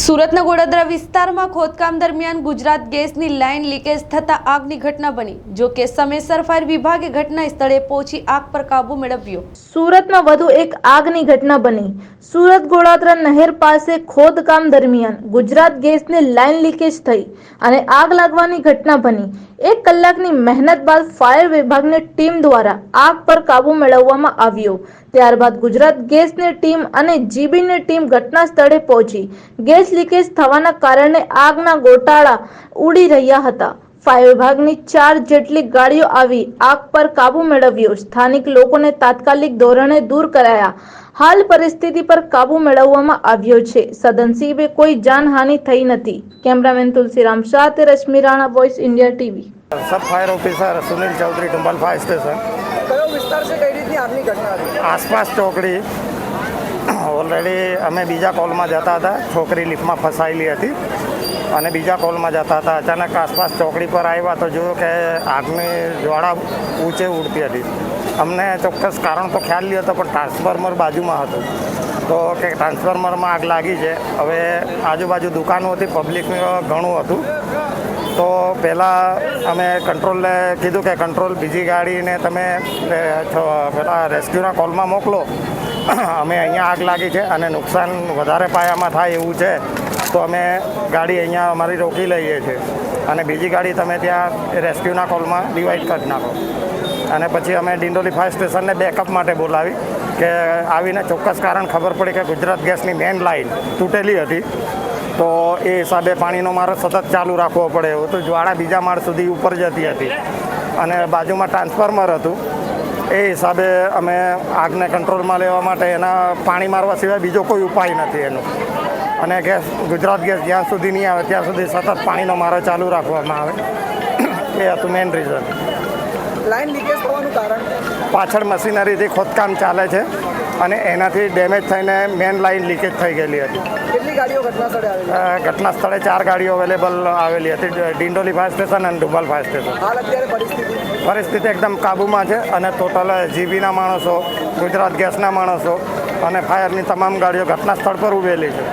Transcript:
સુરતના ગોડાદરા વિસ્તારમાં ખોદકામ દરમિયાન ગુજરાત ગેસની લાઇન લીકેજ થતા આગની ઘટના બની, જો કે સમયસર ફાયર વિભાગે ઘટના સ્થળે પહોંચી આગ પર કાબુ મેળવ્યો. સુરતમાં વધુ એક આગની ઘટના બની. સુરત ગોડાદરા નહેર પાસે ખોદકામ દરમિયાન ગુજરાત ગેસની લાઇન લીકેજ થઈ અને આગ લાગવાની ઘટના બની. એક કલાકની મહેનત બાદ ફાયર વિભાગની ટીમ દ્વારા આગ પર કાબુ મેળવવામાં આવ્યો. ત્યારબાદ ગુજરાત ગેસની ટીમ અને જીબીની ટીમ ઘટના સ્થળે પહોંચી. ગેસ લીકેજ થવાના કારણે આગના ગોટાળા ઉડી રહ્યા હતા. ફાયર વિભાગની ચાર જેટલી ગાડીઓ આવી આગ પર કાબુ મેળવ્યો. સ્થાનિક લોકોને તાત્કાલિક ધોરણે દૂર કરાયા. હાલ પરિસ્થિતિ પર કાબુ મેળવવામાં આવ્યો છે. સદનસીબે કોઈ જાનહાનિ થઈ નથી. કેમેરામેન તુલસીરામ શાહ તે Rashmi Rana voice India TV. Sub fire officer Sunil Chaudhary Dumbhal fire station. કયો વિસ્તાર છે? કઈ રીતની આગની ઘટના આસપાસ ચોકડી. ઓલરેડી અમે બીજા કોલમાં જતા હતા. છોકરી લિફ્ટમાં ફસાયેલી હતી. અને બીજા કોલમાં જતા હતા. અચાનક આસપાસ ચોકડી પર આવ્યા તો જોયું કે આગની જ્વાળા ઊંચે ઉડતી હતી. અમને ચોક્કસ કારણ તો ખ્યાલ નહીં હતો પણ ટ્રાન્સફોર્મર બાજુમાં હતું. તો કે ટ્રાન્સફોર્મરમાં આગ લાગી છે. હવે આજુબાજુ દુકાનો હતી પબ્લિક ઘણું હતું. તો પહેલાં અમે કંટ્રોલને કીધું કે કંટ્રોલ બીજી ગાડીને તમે પેલા રેસ્ક્યુના કોલમાં મોકલો. અમે અહીંયા આગ લાગી છે અને નુકસાન વધારે પાયામાં થાય એવું છે. તો અમે ગાડી અહીંયા અમારી રોકી લઈએ છીએ. અને બીજી ગાડી તમે ત્યાં રેસ્ક્યુના કોલમાં ડિવાઈડ કરી નાખો. અને પછી અમે ડિંડોલી ફાયર સ્ટેશનને બેકઅપ માટે બોલાવી કે આવીને ચોક્કસ કારણ ખબર પડી કે ગુજરાત ગેસની મેઇન લાઇન તૂટેલી હતી. તો એ હિસાબે પાણીનો મારો સતત ચાલુ રાખવો પડે એવું. તો જ્વાળા બીજા માળ સુધી ઉપર જતી હતી. અને બાજુમાં ટ્રાન્સફોર્મર હતું. એ હિસાબે અમે આગને કંટ્રોલમાં લેવા માટે એના પાણી મારવા સિવાય બીજો કોઈ ઉપાય નથી એનો. અને ગેસ ગુજરાત ગેસ જ્યાં સુધી નહીં આવે ત્યાં સુધી સતત પાણીનો મારો ચાલુ રાખવામાં આવે. એ હતું મેઇન રીઝન લાઈન લીકેજ થવાનું કારણ? પાછળ મશીનરીથી ખોદકામ ચાલે છે અને એનાથી ડેમેજ થઈને મેઇન લાઇન લીકેજ થઈ ગયેલી હતી. કેટલી ગાડીઓ ઘટના સ્થળે આવેલી? ઘટના સ્થળે ચાર ગાડીઓ અવેલેબલ આવેલી હતી. ડિંડોલી ફાયર સ્ટેશન અને ડુબલ ફાયર સ્ટેશન હાલ અત્યારે પરિસ્થિતિ? પરિસ્થિતિ એકદમ કાબૂમાં છે અને ટોટલ જીબીના માણસો ગુજરાત ગેસના માણસો અને ફાયરની તમામ ગાડીઓ ઘટના સ્થળ પર ઉભેલી છે.